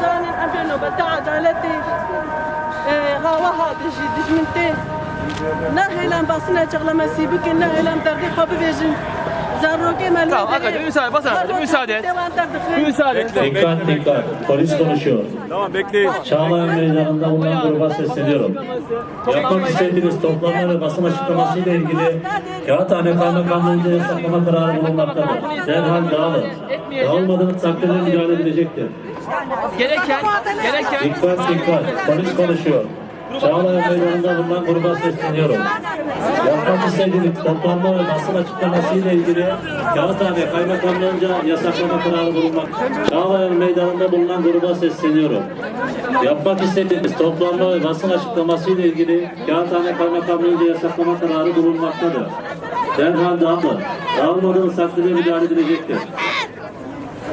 شان أبينو بتاعد علتي غاوها دجي دجمنتي نهي لام باسنا تغلا مسيبك نهي لام دردي خب بيجن Zarroke melek. Tamam arkadaşlar müsaade basın arkadaşlar müsaade et. Müsaade et. Polis konuşuyor. Tamam bekleyin. Çağlayan Meydanı'nda bulunan gruba sesleniyorum. Yapmak istediğiniz toplanma basın açıklaması ile ilgili Kağıthane Kaymakamlığı'nca yasaklama kararı bulunmaktadır. Derhal dağılın. Dağılmadığınız takdirde müdahale edecektir. Gereken, gereken Dikkat dikkat. Polis konuşuyor. Çağlayan Meydanı'nda bulunan gruba sesleniyorum. Yapmak istediğiniz toplanma ve basın açıklamasıyla ilgili Kağıthane Kaymakamlığı'nca yasaklama kararı bulunmaktadır. Çağlayan Meydanı'nda bulunan gruba sesleniyorum. Yapmak istediğiniz toplanma ve basın açıklamasıyla ilgili Kağıthane Kaymakamlığı'nca yasaklama kararı bulunmaktadır. Derhal dağılın. Dağılmadığınız takdirde müdahale edilecektir.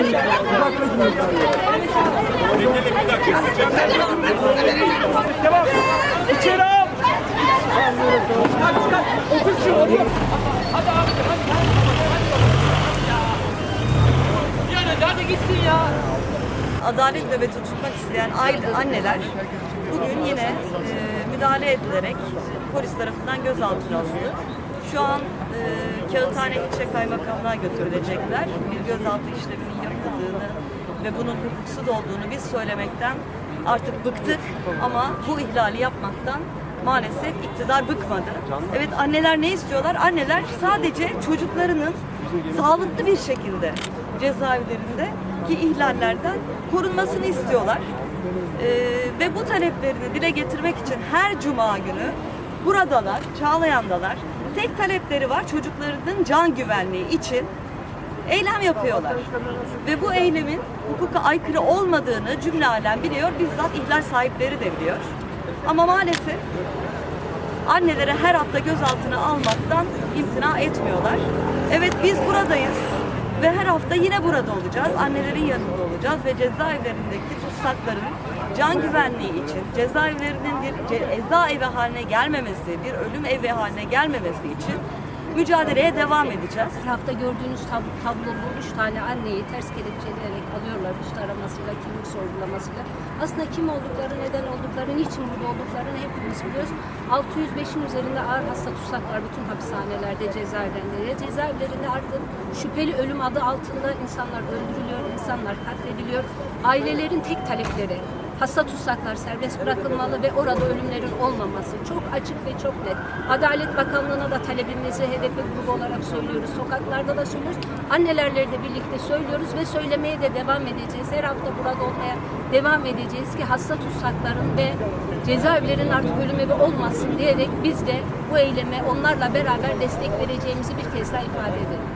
atarak İçeri al. Adalet nöbeti tutmak isteyen aile, anneler bugün yine e, müdahale edilerek polis tarafından gözaltına alındı. Şu an e, Kağıthane İlçe Kaymakamlığa götürülecekler. Bir gözaltı işleminin yapıldığını ve bunun hukuksuz olduğunu biz söylemekten artık bıktık ama bu ihlali yapmaktan maalesef iktidar bıkmadı. Evet anneler ne istiyorlar? Anneler sadece çocuklarının sağlıklı bir şekilde cezaevlerinde ki ihlallerden korunmasını istiyorlar. Ee, ve bu taleplerini dile getirmek için her cuma günü buradalar, Çağlayan'dalar. Tek talepleri var çocuklarının can güvenliği için eylem yapıyorlar. Ve bu eylemin hukuka aykırı olmadığını cümle alem biliyor, bizzat ihlal sahipleri de biliyor. Ama maalesef anneleri her hafta gözaltına almaktan imtina etmiyorlar. Evet biz buradayız ve her hafta yine burada olacağız. Annelerin yanında olacağız ve cezaevlerindeki tutsakların can güvenliği için, cezaevlerinin bir ceza evi haline gelmemesi, bir ölüm evi haline gelmemesi için mücadeleye devam edeceğiz. Her hafta gördüğünüz tab- tabloda üç tane anneyi ters kelepçeleyerek alıyorlar üst aramasıyla, kimlik sorgulamasıyla. Aslında kim oldukları, neden oldukları, niçin burada olduklarını hepimiz biliyoruz. 605'in üzerinde ağır hasta tutsak var bütün hapishanelerde, cezaevlerinde. Cezaevlerinde artık şüpheli ölüm adı altında insanlar öldürülüyor, insanlar katlediliyor. Ailelerin tek talepleri Hasta tutsaklar serbest bırakılmalı ve orada ölümlerin olmaması. Çok açık ve çok net. Adalet Bakanlığı'na da talebimizi HDP grubu olarak söylüyoruz. Sokaklarda da söylüyoruz. Annelerle de birlikte söylüyoruz ve söylemeye de devam edeceğiz. Her hafta burada olmaya devam edeceğiz ki hasta tutsakların ve cezaevlerinin artık ölüm evi olmasın diyerek biz de bu eyleme onlarla beraber destek vereceğimizi bir kez daha ifade edelim.